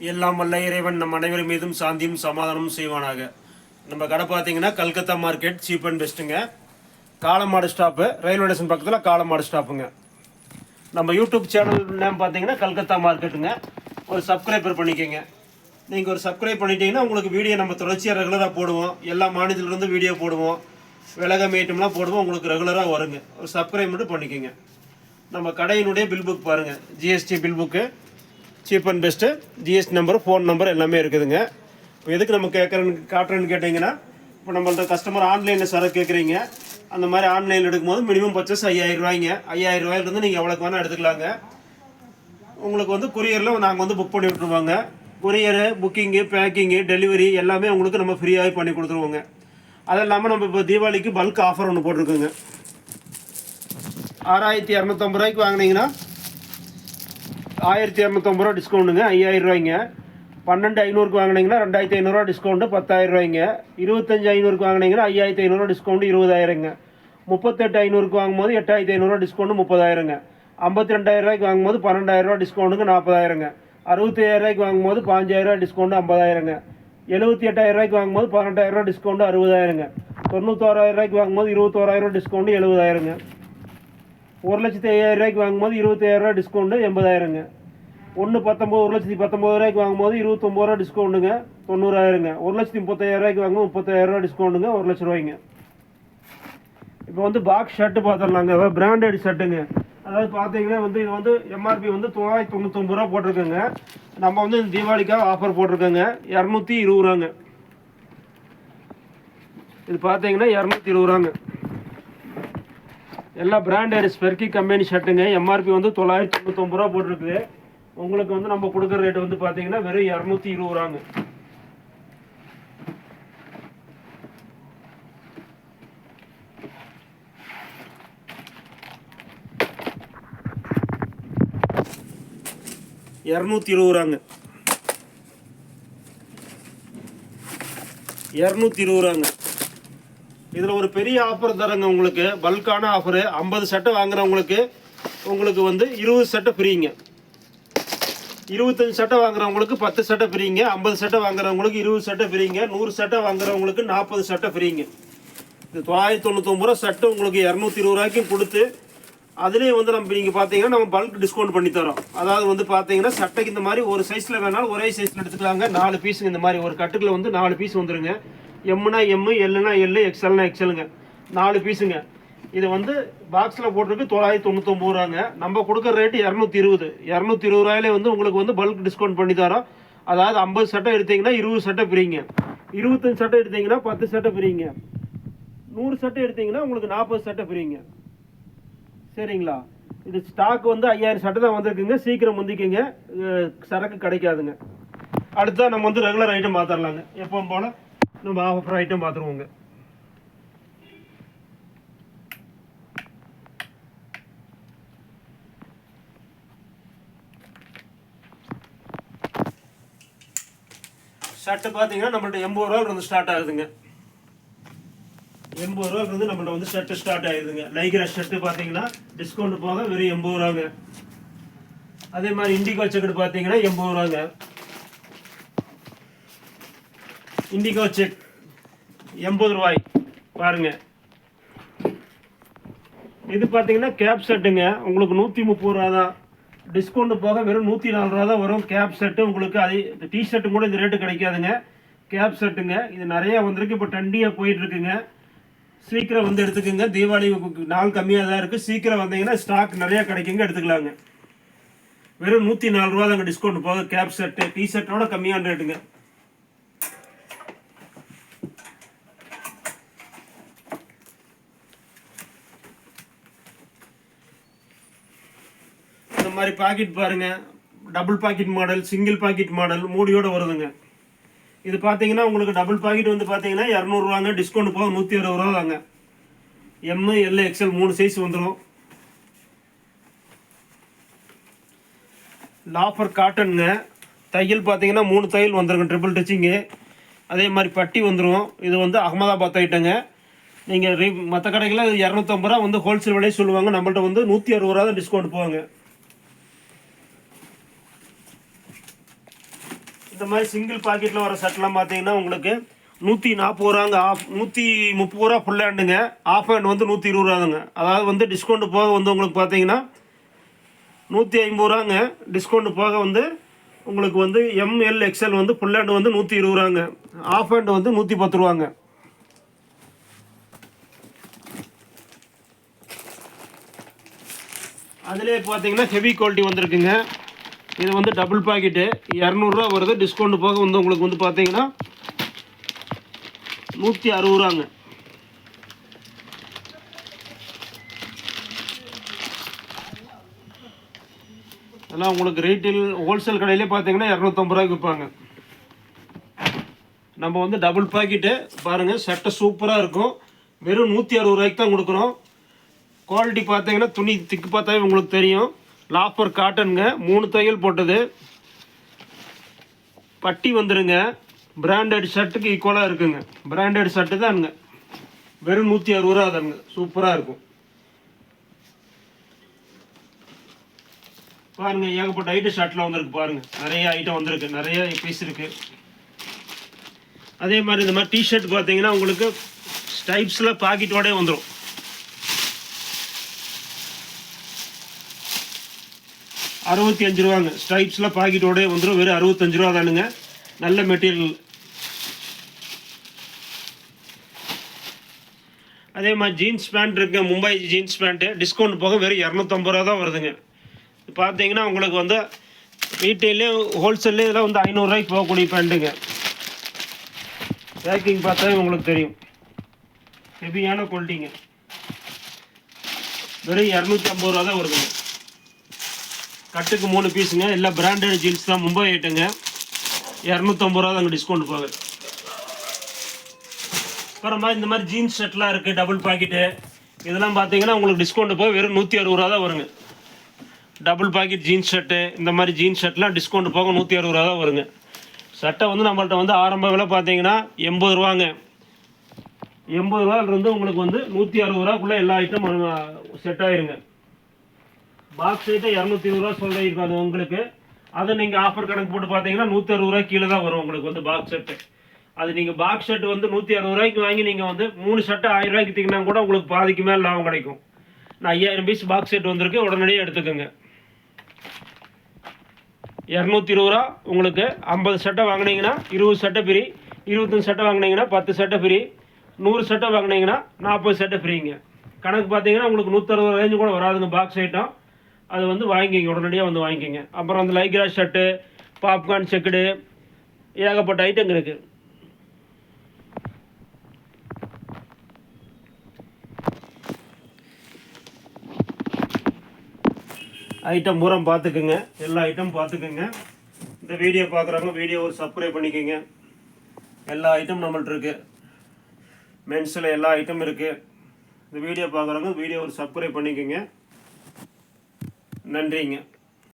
எல்லாம் வல்ல இறைவன் நம் அனைவர் மீதும் சாந்தியும் சமாதானமும் செய்வானாக. நம்ம கடை பார்த்தீங்கன்னா கல்கத்தா மார்க்கெட் சீப் அண்ட் பெஸ்ட்டுங்க. காலமாடு ஸ்டாப்பு ரயில்வே ஸ்டேஷன் பக்கத்தில் காலமாடு ஸ்டாப்புங்க. நம்ம யூடியூப் சேனல் நேம் பார்த்தீங்கன்னா கல்கத்தா மார்க்கெட்டுங்க. ஒரு சப்ஸ்கிரைபர் பண்ணிக்கோங்க. நீங்கள் ஒரு சப்ஸ்கிரைப் பண்ணிட்டீங்கன்னா உங்களுக்கு வீடியோ நம்ம தொடர்ச்சியாக ரெகுலராக போடுவோம். எல்லா மாநிலத்திலிருந்து வீடியோ போடுவோம். விலகம் ஐட்டம்லாம் போடுவோம். உங்களுக்கு ரெகுலராக வருங்க. ஒரு சப்ஸ்கிரைப் மட்டும் பண்ணிக்கோங்க. நம்ம கடையினுடைய பில் புக் பாருங்கள் GST bill book cheap and best GST number phone number எல்லாமே இருக்குதுங்க. இப்போ எதுக்கு நம்ம கேட்குறேன்னு காட்டுறேன்னு கேட்டிங்கன்னா இப்போ நம்மள்ட்ட கஸ்டமர் ஆன்லைனில் சரக்கு கேட்குறீங்க அந்த மாதிரி ஆன்லைனில் எடுக்கும்போது மினிமம் பர்ச்சஸ் ஐயாயிரம் ரூபாய்ங்க. ஐயாயிரம் ரூபாயிலிருந்து நீங்கள் எவ்வளோக்கு வேணால் எடுத்துக்கலாங்க. உங்களுக்கு வந்து கொரியரில் நாங்கள் வந்து புக் பண்ணி விட்ருவாங்க கொரியரு புக்கிங்கு பேக்கிங்கு டெலிவரி எல்லாமே உங்களுக்கு நம்ம ஃப்ரீயாகவே பண்ணி கொடுத்துருவோங்க. அது இல்லாமல் நம்ம இப்போ தீபாவளிக்கு பல்க் ஆஃபர் ஒன்று போட்டிருக்கோங்க. ஆறாயிரத்தி இரநூத்தம்பது ரூபாய்க்கு வாங்கினீங்கன்னா ஆயிரத்தி இரநூத்தம்பது ரூபா டிஸ்கவுண்ட்டுங்க ஐயாயிரம் ரூபாய்ங்க. பன்னெண்டு ஐநூறுக்கு வாங்கினீங்கன்னா ரெண்டாயிரத்தி ஐநூறுரூவா டிஸ்கவுண்ட்டு பத்தாயிரம் ரூபாய்ங்க. இருபத்தஞ்சி ஐநூறுக்கு வாங்கினீங்கன்னா ஐயாயிரத்தி ஐநூறுரூவா டிஸ்கவுண்ட் இருபதாயிரங்க முப்பத்தெட்டு ஐநூறுக்கு வாங்கும்போது எட்டாயிரத்தி ஐநூறுரூவா டிஸ்கவுண்ட்டு முப்பதாயிரங்க ஐம்பத்தி ரெண்டாயிரம் ரூபாய்க்கு வாங்கும்போது பன்னெண்டாயிரம் ரூபா டிஸ்கவுண்ட்டுக்கு நாற்பதாயிரங்க அறுபத்தி ரூபாய்க்கு வாங்கும்போது பாஞ்சாயிரம் ரூபா டிஸ்கவுண்ட் ஐம்பதாயிரங்க எழுபத்தி எட்டாயிரம் ரூபாய்க்கு வாங்கும்போது பன்னெண்டாயிரம் ரூபா டிஸ்கவுண்ட் அறுபதாயிரங்க தொண்ணூத்தோராயிரம் ரூபாய்க்கு வாங்கும்போது இருபத்தோராயிரம் டிஸ்கவுண்ட் எழுபதாயிரங்க ஒரு லட்சத்தி ஐயாயிரம் ரூபாய்க்கு வாங்கும்போது இருபத்தாயிரம் ரூபா டிஸ்கவுண்ட் எண்பதாயிரங்க. ஒன்று பத்தொம்பது ஒரு லட்சத்தி பத்தொம்பது ரூபாய்க்கு வாங்கும்போது இருபத்தொம்பது ரூபா டிஸ்கவுண்ட்டுங்க தொண்ணூறாயிரங்க. ஒரு லட்சத்தி முப்பத்தாயிரம் ரூபாய்க்கு வாங்கும்போது முப்பத்தாயிரம் ரூபா டிஸ்கவுண்ட்டுங்க ஒரு லட்ச ரூபாய்ங்க. இப்போ வந்து பாக்ஸ் ஷர்ட்டு பார்த்துடலாங்க அதாவது பிராண்டட் ஷர்ட்டுங்க அதாவது பார்த்தீங்கன்னா வந்து இது வந்து எம்ஆர்பி வந்து தொள்ளாயிரத்தி தொண்ணூத்தொம்பது ரூபா போட்டிருக்கோங்க. நம்ம வந்து இந்த தீபாவளிக்காக ஆஃபர் போட்டிருக்கோங்க. இரநூத்தி இருபது ரூபாங்க இது பார்த்தீங்கன்னா இரநூத்தி இருபது ரூபாங்க எல்லா பிராண்டட் ஸ்பெர்கி கம்பெனி ஷர்ட்டுங்க எம்ஆர்பி வந்து தொள்ளாயிரத்தி தொண்ணூத்தொம்பது ரூபா போட்டிருக்குது. உங்களுக்கு வந்து நம்ம கொடுக்குற ரேட் வந்து பார்த்தீங்கன்னா வெறும் இரநூத்தி இருபது ரூபாங்க. இரநூத்தி இருபது ரூபாங்க. இரநூத்தி இருபது ரூபாங்க. இதில் ஒரு பெரிய ஆஃபர் தரங்க உங்களுக்கு. பல்கான ஆஃபரு ஐம்பது சட்டை வாங்குறவங்களுக்கு உங்களுக்கு வந்து இருபது சட்டை ஃப்ரீங்க இருபத்தஞ்சு சட்டை வாங்குறவங்களுக்கு பத்து சட்டை ஃப்ரீங்க ஐம்பது சட்டை வாங்குறவங்களுக்கு இருபது சட்டை ஃப்ரீங்க நூறு சட்டை வாங்குறவங்களுக்கு நாற்பது சட்டை ஃப்ரீங்க இது தொள்ளாயிரத்தி தொண்ணூத்தொம்பது ரூபா சட்டை உங்களுக்கு இரநூத்தி இருபது ரூபாய்க்கும் கொடுத்து அதுலேயும் வந்து நம்ம நீங்கள் பார்த்தீங்கன்னா நம்ம பல்க் டிஸ்கவுண்ட் பண்ணி தரோம் அதாவது வந்து பார்த்தீங்கன்னா சட்டைக்கு இந்த மாதிரி ஒரு சைஸில் வேணாலும் ஒரே சைஸில் எடுத்துக்கலாங்க. நாலு பீஸுங்க இந்த மாதிரி ஒரு கட்டுக்கில் வந்து நாலு பீஸ் வந்துருங்க. எம்னா எம்மு எல்லுனா எல்லு எக்ஸ்எல்னா எக்ஸ்எல்லுங்க நாலு பீஸுங்க இது வந்து பாக்ஸில் போட்டிருக்கு தொள்ளாயிரத்தி தொண்ணூத்தொம்பது ரூபாங்க. நம்ம கொடுக்குற ரேட்டு இரநூத்தி இருபது. இரநூத்தி இருபது ரூபாயிலே வந்து உங்களுக்கு வந்து பல்க் டிஸ்கவுண்ட் பண்ணி தரோம். அதாவது ஐம்பது சட்டை எடுத்தீங்கன்னா இருபது சட்டை பிரிங்க. இருபத்தஞ்சு சட்டை எடுத்தீங்கன்னா பத்து சட்டை பிரிங்க. நூறு சட்டை எடுத்தீங்கன்னா உங்களுக்கு நாற்பது சட்டை பிரிங்க. சரிங்களா? இது ஸ்டாக் வந்து ஐயாயிரம் சட்டை தான் வந்திருக்குங்க. சீக்கிரம் முந்திக்குங்க. சரக்கு கிடைக்காதுங்க. அடுத்தா நம்ம வந்து ரெகுலர் ஐட்டம் பார்த்துடலாங்க எப்போ போல் நம்ம ஆஃபர் ஐட்டம் பார்த்துருவோங்க ஷர்ட்டு பார்த்தீங்கன்னா நம்மள்ட்ட எண்பது ரூபா இருந்து ஸ்டார்ட் ஆகுதுங்க. எண்பது ரூபா வந்து நம்மள்ட்ட வந்து ஷர்ட்டு ஸ்டார்ட் ஆகுதுங்க லைக்ரா ஷர்ட்டு பார்த்தீங்கன்னா டிஸ்கவுண்ட் போக வெறும் எண்பது ரூபாங்க. அதே மாதிரி இண்டிகோ செக்கெட் பார்த்தீங்கன்னா எண்பது ரூபாங்க. Indigo check. எண்பது ரூபாய். பாருங்க. இது பார்த்தீங்கன்னா கேப் செட்டுங்க. உங்களுக்கு நூற்றி முப்பது ரூபா தான். டிஸ்கவுண்ட் போக வெறும் நூற்றி நாலு ரூபா தான் வரும். கேப் செட்டு உங்களுக்கு அது இந்த டி ஷர்ட்டு கூட இந்த ரேட்டு கிடைக்காதுங்க. கேப் செட்டுங்க. இது நிறையா வந்திருக்கு. இப்போ டண்டியாக போயிட்டுருக்குங்க. சீக்கிரம் வந்து எடுத்துக்கோங்க. தீபாவளி நாள் கம்மியாக தான் இருக்குது சீக்கிரம் வந்தீங்கன்னா ஸ்டாக் நிறையா கிடைக்குங்க. எடுத்துக்கலாங்க. வெறும் நூற்றி நாலு ரூபா தாங்க டிஸ்கவுண்ட் போக. கேப் செட்டு டி ஷர்ட்டோட கம்மியான ரேட்டுங்க. மாதிரி பாக்கெட் பாருங்க. Double pocket model single pocket model மூடியோட வருதுங்க. இது பார்த்தீங்கன்னா உங்களுக்கு டபுள் பாக்கெட் வந்து பார்த்தீங்கன்னா இரநூறுவாங்க டிஸ்கவுண்ட் போக நூற்றி அறுபது ரூபா தாங்க எம்மு எல் எக்ஸ்எல் மூணு சைஸ் வந்துடும் லாஃபர் காட்டனுங்க தையல் பார்த்தீங்கன்னா மூணு தையல் வந்துருங்க ட்ரிபிள் டச்சிங்கு அதே மாதிரி பட்டி வந்துடும் இது வந்து அகமதாபாத் ஐட்டங்க நீங்கள் ரீ மற்ற கடைகளில் இரநூத்தம்பது ரூபா வந்து ஹோல்சேல் விலையை சொல்லுவாங்க. நம்மள்ட்ட வந்து நூற்றி அறுபது ரூபா தான் டிஸ்கவுண்ட் போவாங்க. இந்த மாதிரி சிங்கிள் பாக்கெட்டில் வர ஷர்ட்லாம் பார்த்தீங்கன்னா உங்களுக்கு நூற்றி நாற்பது ரூபாங்க. ஆஃப் நூற்றி முப்பது ரூபா ஃபுல் ஹேண்டுங்க ஆஃப் ஹேண்ட் வந்து நூற்றி இருபது ரூபாங்க. அதாவது வந்து டிஸ்கவுண்ட் போக வந்து உங்களுக்கு பார்த்தீங்கன்னா நூற்றி ஐம்பது ரூபாங்க. டிஸ்கவுண்ட் போக வந்து உங்களுக்கு வந்து எம்எல் எக்ஸ்எல் வந்து ஃபுல் ஹேண்டு வந்து நூற்றி இருபது ரூபாங்க. ஆஃப் ஹேண்ட் வந்து நூற்றி பத்து ரூபாங்க. அதிலே பார்த்தீங்கன்னா ஹெவி குவாலிட்டி வந்திருக்குங்க. இது வந்து டபுள் பாக்கெட்டு இரநூறுவா வருது. டிஸ்கவுண்ட் போக வந்து உங்களுக்கு வந்து பார்த்தீங்கன்னா நூற்றி அறுபது ரூபாங்க அதெல்லாம் உங்களுக்கு ரீட்டைல் ஹோல்சேல் கடையிலே பார்த்தீங்கன்னா இரநூத்தம்பது ரூபாய்க்கு விற்பாங்க. நம்ம வந்து டபுள் பாக்கெட்டு பாருங்கள் சட்டை சூப்பராக இருக்கும். வெறும் நூற்றி அறுபது ரூபாய்க்கு தான் கொடுக்குறோம். குவாலிட்டி பார்த்தீங்கன்னா துணி திக்கு பார்த்தாவே உங்களுக்கு தெரியும். லாஃபர் காட்டனுங்க மூணு தையல் போட்டது. பட்டி வந்துடுங்க பிராண்டட் ஷர்ட்டுக்கு ஈக்குவலாக இருக்குங்க. பிராண்டட் ஷர்ட்டு தானுங்க. வெறும் நூற்றி அறுபது ரூபா தானுங்க. சூப்பராக இருக்கும். பாருங்க ஏகப்பட்ட ஐட்டம் ஷர்ட்டில் வந்திருக்கு பாருங்க. நிறைய ஐட்டம் வந்திருக்கு. நிறைய பீஸ் இருக்கு. அதே மாதிரி இந்த மாதிரி டிஷர்ட் பார்த்தீங்கன்னா உங்களுக்கு ஸ்டைப்ஸில் பாக்கெட்டோடே வந்துடும் அறுபத்தி அஞ்சு ரூபாங்க. ஸ்ட்ரைப்ஸில் பாக்கெட்டோடே வந்துடும் வெறும் அறுபத்தஞ்சு ரூபா தானுங்க. நல்ல மெட்டீரியல் அதே மாதிரி ஜீன்ஸ் பேண்ட் இருக்கு மும்பை ஜீன்ஸ் பேண்ட்டு டிஸ்கவுண்ட் போக வெறும் இரநூத்தம்பது ரூபா தான் வருதுங்க. பார்த்தீங்கன்னா உங்களுக்கு வந்து ரீட்டெயிலே ஹோல்சேல்லே இதெல்லாம் வந்து ஐநூறுரூவாய்க்கு போகக்கூடிய பேண்ட்டுங்க பேக்கிங் பார்த்தாவே உங்களுக்கு தெரியும். ஹெவியான குவாலிட்டிங்க வெறும் இரநூத்தி ஐம்பது ரூபா தான் வருதுங்க. கட்டுக்கு மூணு பீஸுங்க. எல்லாம் பிராண்டட் ஜீன்ஸ் தான். மும்பை ஐட்டங்க. இரநூத்தம்பது ரூபா தாங்க டிஸ்கவுண்ட் போக அப்புறமா இந்த மாதிரி ஜீன்ஸ் ஷர்ட்லாம் இருக்குது டபுள் பாக்கெட்டு இதெல்லாம் பார்த்தீங்கன்னா உங்களுக்கு டிஸ்கவுண்ட் போக வெறும் நூற்றி அறுபது ரூபா தான் வருங்க. டபுள் பாக்கெட் ஜீன்ஸ் ஷர்ட்டு இந்த மாதிரி ஜீன்ஸ் ஷர்ட்லாம் டிஸ்கவுண்ட் போக நூற்றி அறுபது ரூபா தான் வருங்க. சட்டை வந்து நம்மள்ட்ட வந்து ஆரம்ப விலை பார்த்தீங்கன்னா எண்பது ரூபாங்க. எண்பது ரூபாயிலிருந்து உங்களுக்கு வந்து நூற்றி அறுபது ரூபாக்குள்ளே எல்லா ஐட்டம் செட் ஆயிருங்க. பாக்ஸ் ஐட்டம் இரநூத்தி இருபது ரூபா சொல்லிருக்கோம் அது உங்களுக்கு. அதை நீங்கள் ஆஃபர் கணக்கு போட்டு பார்த்தீங்கன்னா நூற்றி அறுபது ரூபா கீழே தான் வரும் உங்களுக்கு வந்து பாக்ஸ் செட்டு அது நீங்கள் பாக்ஸ் ஷர்ட் வந்து நூற்றி அறுபது ரூபாய்க்கு வாங்கி நீங்கள் வந்து மூணு ஷர்ட்டு ஆயிரம் ரூபாய்க்கு தீங்கன்னா கூட உங்களுக்கு பாதிக்கு மேலே லாபம் கிடைக்கும். நான் ஐயாயிரம் பீஸ் பாக்ஸ் செட் வந்திருக்கு உடனடியே எடுத்துக்கோங்க. இரநூத்தி இருபது ரூபா உங்களுக்கு ஐம்பது சட்டை வாங்கினீங்கன்னா இருபது சட்டை ஃப்ரீ இருபத்தஞ்சு சட்டை வாங்கினீங்கன்னா பத்து சட்டை ஃப்ரீ நூறு சட்டை வாங்கினீங்கன்னா நாற்பது சட்டை ஃப்ரீங்க கணக்கு பார்த்தீங்கன்னா உங்களுக்கு நூற்றறுபது ரேஞ்சு கூட வராதுங்க பாக்ஸ் ஐட்டம் அது வந்து வாங்கிக்கிங்க உடனடியாக வந்து வாங்கிக்கிங்க. அப்புறம் அந்த லைக்ரா ஷர்ட்டு பாப்கார்ன் செக்குடு ஏகப்பட்ட ஐட்டங்கள் இருக்குது ஐட்டம் பூரா பார்த்துக்குங்க. எல்லா ஐட்டமும் பார்த்துக்குங்க. இந்த வீடியோ பார்க்குறவங்க வீடியோ ஒரு சப்ஸ்கிரைப் பண்ணிக்கோங்க. எல்லா ஐட்டம் நம்மள்ட்ட இருக்குது மென்ஸில் எல்லா ஐட்டமும் இருக்குது இந்த வீடியோ பார்க்குறவங்க வீடியோ ஒரு சப்ஸ்கிரைப் பண்ணிக்கோங்க. நன்றிங்க.